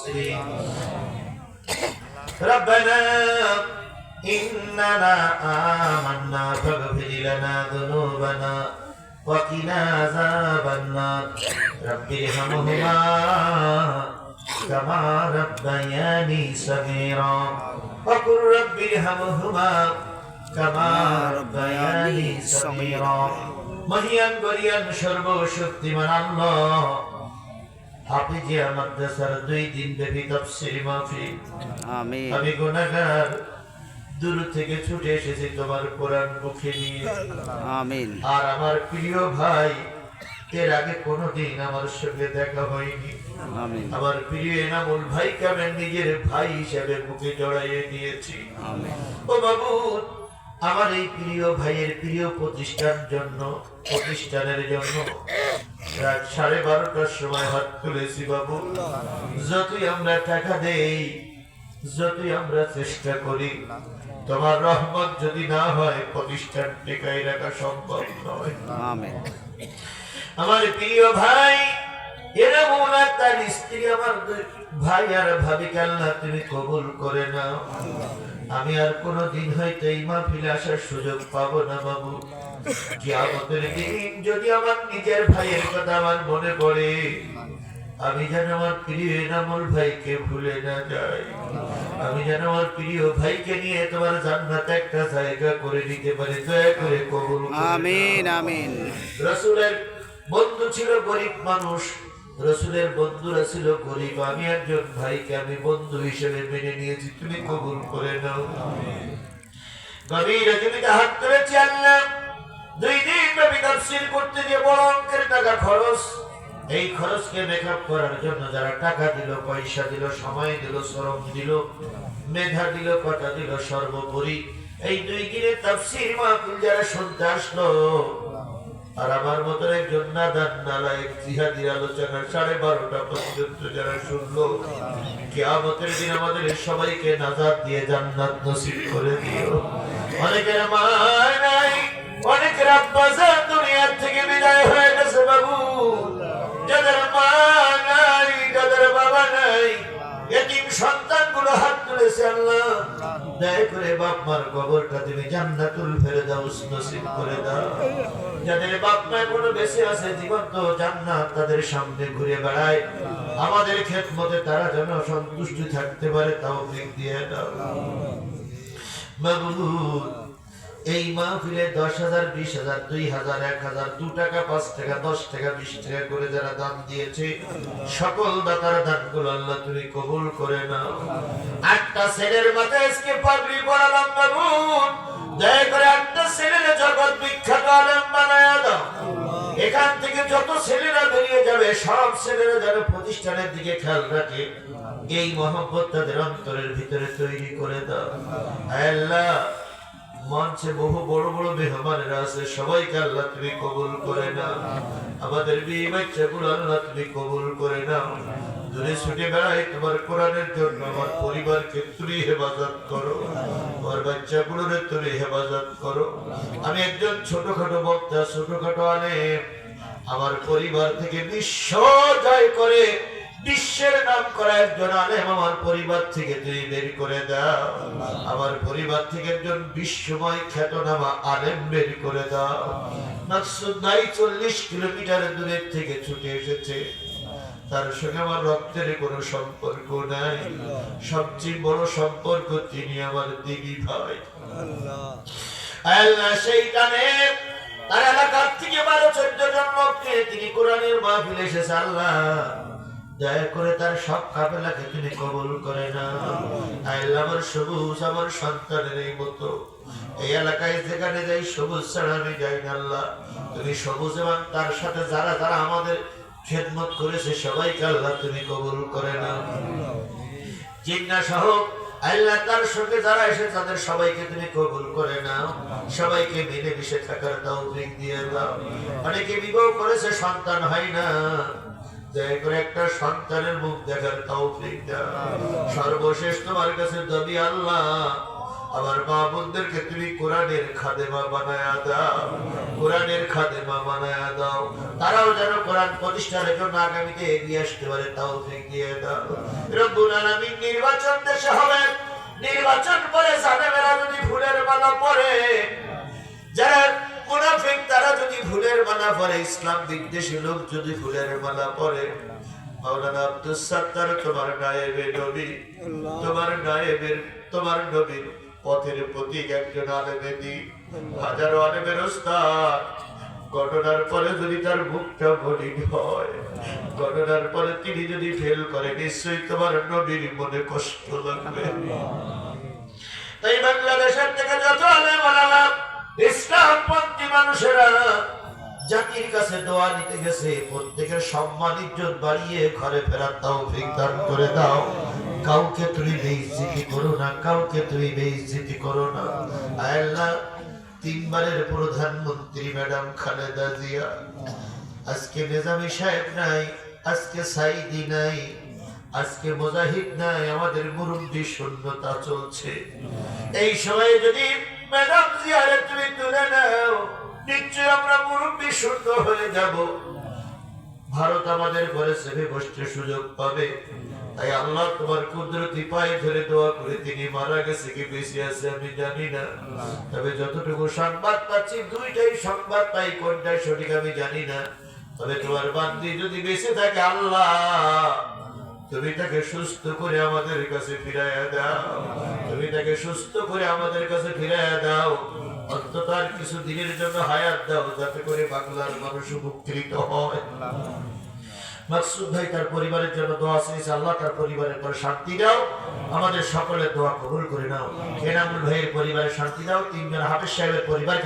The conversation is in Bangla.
الخاسرين ربنا إننا آمنا فاغفر لنا ذنوبنا وقنا عذاب النار رب ارحمهما كما ربياني صغيرا وقل رب ارحمهما كما ربياني صغيرا মহিয়ান গরিয়ান সর্বশক্তিমান আল্লাহ হাফিজিয়া মাদ্রাসার দুই দিন ব্যাপী তাফসীর মাহফিল। আমিন। আমি গুনাহগার। দূর থেকে ছুটে এসেছি তোমার কোরআন মুখে নিয়ে। আমিন। আর আমার প্রিয় ভাই এর আগে কোনোদিন আমার সঙ্গে দেখা হয়নি। আমার প্রিয় এনামুল ভাইকে আমি নিজের ভাই হিসেবে মুখে জড়াইয়ে দিয়েছি। ও বাবু আমার এই প্রিয় ভাইয়ের প্রিয় প্রতিষ্ঠান জন্য প্রতিষ্ঠানের জন্য সাড়ে বারোটার সময় হাত তুলেছি বাবু। যতই আমরা টাকা দেই যতই আমরা চেষ্টা করি তোমার রহমত যদি না হয় প্রতিষ্ঠান টেকাই রাখা সম্ভব নয়। আমার প্রিয় ভাই এরা মোনা তার স্ত্রী আমার ভাই আর ভাবিকে আল্লাহ তুমি কবুল করে নাও। আমি আর কোনো দিন হয়তো এই মাহফিলে আসার সুযোগ পাবো না বাবু। কিয়ামতের দিন যদি আমার নিজের ভাইয়ের কথা আমার মনে পড়ে আমি যেন আমার প্রিয় এনামুল ভাইকে ভুলে না যাই। আমি যেন আমার প্রিয় ভাইকে নিয়ে তোমার জান্নাতে একটা জায়গা করে নিতে পারি দয়া করে কবুল আমিন আমিন। রসুলের বন্ধু ছিল গরিব মানুষ। রসুলের বন্ধুরা ছিল গরিব। আমি একজন ভাইকে আমি বন্ধু হিসেবে মেনে নিয়েছি তুমি কবুল করে নাও। গভীর জমিতে হাত তুলেছি আল্লাহ। দুই দিন নবী তাফসীর করতে গিয়ে বড় অঙ্কের টাকা খরচ। এই খরচকে মেকআপ করার জন্য যারা টাকা দিল, পয়সা দিল, সময় দিল, শ্রম দিল, মেধা দিল কটা দিল, সর্বোপরি এই দুই দিনে তাফসীর মাহফিল যারা শুনতে আসলো, আর আমার মতন একজন নাদান নালায়ক জিহাদির আলোচনা সাড়ে বারোটা পর্যন্ত যারা শুনলো, কিয়ামতের দিন আমাদের সবাইকে নাজাত দিয়ে জান্নাত নসিব করে দিও। অনেকের মা অনেকের দুনিয়ার থেকে বিদায় হয়ে গেছে বাবু। যাদের মা নাই, যাদের বাবা নাই দাও। যাদের বাপ কোনো বেঁচে আছে, জীবন্ত জান্নাত তাদের সামনে ঘুরে বেড়ায়। আমাদের খেদমতে তারা যেন সন্তুষ্ট থাকতে পারে তাও দিয়ে দাও। এই মাহফিলে দশ হাজার, বিশ হাজার, দুই হাজার, এক হাজার, দু টাকা, পাঁচ টাকা, দশ টাকা, বিশ টাকা করে যারা দান দিয়েছে, সকল দাতার দানগুলো আল্লাহ তুমি কবুল করে নাও। আটটা ছেলের মাথায় আজকে পাগড়ি পড়ালাম বাবুন দয়া করে ছেলের জগৎ বিখ্যাত আলেম বানায় দাও। এখান থেকে যত ছেলেরা বেরিয়ে যাবে, সব ছেলেরা যেন প্রতিষ্ঠানের দিকে খেয়াল রাখে। এই মহব্বত তাদের অন্তরের ভিতরে তৈরি করে দাও। আল্লাহ মঞ্চে বহু বড় বড় মেহমানেরা আছে, সবাইকে আল্লাহ তুমি কবুল করে না আমাদের বিয়ে বাচ্চাগুলো আল্লাহ তুমি কবুল করে দূরে ছুটে বেড়াই তোমার কোরআনের জন্য আমার পরিবারকে তুমি হেফাজত করো। আমার বাচ্চাগুলোর তুমি হেফাজত করো। আমি একজন ছোটখাটো বক্তা, ছোটখাটো আলেম। আমার পরিবার থেকে বিশ্ব জয় করে বিশ্বের নাম করা একজন আলেম আমার পরিবার থেকে তুই বের করে দাও। আমার পরিবার থেকে একজন বিশ্বময় খ্যাতনামা আলেম বের করে দাও। মাকসুদ নাই চল্লিশ কিলোমিটার দূরের থেকে ছুটে এসেছে। তার সঙ্গে আমার রক্তের কোনো সম্পর্ক নাই। সবচেয়ে বড় সম্পর্ক তিনি আমার দিদি ভাই। সেই টানে তার এলাকার থেকে বারো, চোদ্দ জন লোককে তিনি কোরআনের মাহফিল এসেছে। আল্লাহ দয়া করে তার সব কাপেলাকে তুমি কবুল করে না। আমার সবুজ আমার সন্তানের এই মতো। এই এলাকায় যেখানে যাই সবুজ ছাড়া আমি যাই না আল্লাহ। তুমি সবুজ এবং তার সাথে যারা যারা আমাদের খেদমত করেছে, সবাইকে আল্লাহ তুমি কবুল করে না জিন্না সহ আল্লাহ তার সঙ্গে যারা এসে তাদের সবাইকে তুমি কবুল করে নাও। সবাইকে মিলে মিশে থাকার তৌফিক দিয়ে দাও। অনেকে বিবাহ করেছে, সন্তান হয় না। দয়া করে একটা সন্তানের মুখ দেখার তৌফিক সর্বশেষ তোমার কাছে দাবি আল্লাহ আমার মা বোনদেরকে তুমি কোরআনের খাদেমা বানায়া দাও কোরআনের খাদেমা বানায়া দাও। তারাও যেন কোরআন প্রতিষ্ঠানের জন্য আগামীতে এগিয়ে আসতে পারে তাও দিয়ে দাও। রব্বুল আলামিন নির্বাচন দেশে হবে নির্বাচন পরে জানেমেরা যদি ফুলের মালা পরে যারা মুনাফিক তারা যদি ফুলের মালা পরে ইসলাম বিদ্বেষী লোক যদি ফুলের মালা পরে মাওলানা আব্দুল সাত্তার তোমার নায়েবে নবী তোমার নায়েবের তোমার নবীর পথের প্রতীক একজন আলেমেদি হাজারো আলেমের ওস্তাদ ঘটনার পরে যদি তার মুখটা হয় ঘটনার পরে তিনি যদি ফেল করে নিশ্চয়ই তোমার নবীর মনে কষ্ট লাগবে। তাই বাংলাদেশের থেকে যত আলেম ওলামা ইসলামপন্থী মানুষেরা কাছে দোয়া নিতে গেছে, প্রত্যেকের সম্মান, ইজ্জত বাড়িয়ে ঘরে ফেরার দাও দান করে দাও। কাউকে তুমি বেইজ্জতি করো না, কাউকে তুমি বেইজ্জতি করো না। আল্লাহ, তিনবারের প্রধানমন্ত্রী ম্যাডাম খালেদা জিয়া। আজকে নিজামী সাহেব নাই, আজকে সাইদি নাই, আজকে মুজাহিদ নাই, আমাদের মুরব্বী শূন্যতা চলছে। এই সময়ে যদি ম্যাডাম জিয়ারে তুমি তুলে নাও নিশ্চয় আমরা মুরব্বী শূন্য হয়ে যাব। ভারত আমাদের ঘরে সেভে বসতে সুযোগ পাবে। তাই আল্লাহ তোমার কুদরতি পায়ে ধরে দোয়া করে তিনি মারা গেছে কি বেশি আছে আমি জানি না। তবে যতটুকু সংবাদ পাচ্ছি, দুইটাই সংবাদ পাই কোনটা সঠিক আমি জানি না। তবে তোমার বান্দি যদি বেঁচে থাকে, আল্লাহ, তুমি তাকে সুস্থ করে আমাদের কাছে ফিরাইয়া দাও। তুমি তাকে সুস্থ করে আমাদের কাছে ফিরাইয়া দাও। অন্তত আর কিছু দিনের জন্য হায়াত দাও, যাতে করে বাংলার মানুষ উপকৃত হয়। মাকসুদ ভাই তার পরিবারের জন্য দোয়া চেয়েছে, আল্লাহ তার পরিবারের পর শান্তি দাও। আমাদের সকলের দোয়া কবুল করে নাও। এনামুল ভাইয়ের পরিবারের শান্তি দাও, তিনজন হাফিজ সাহেবের পরিবার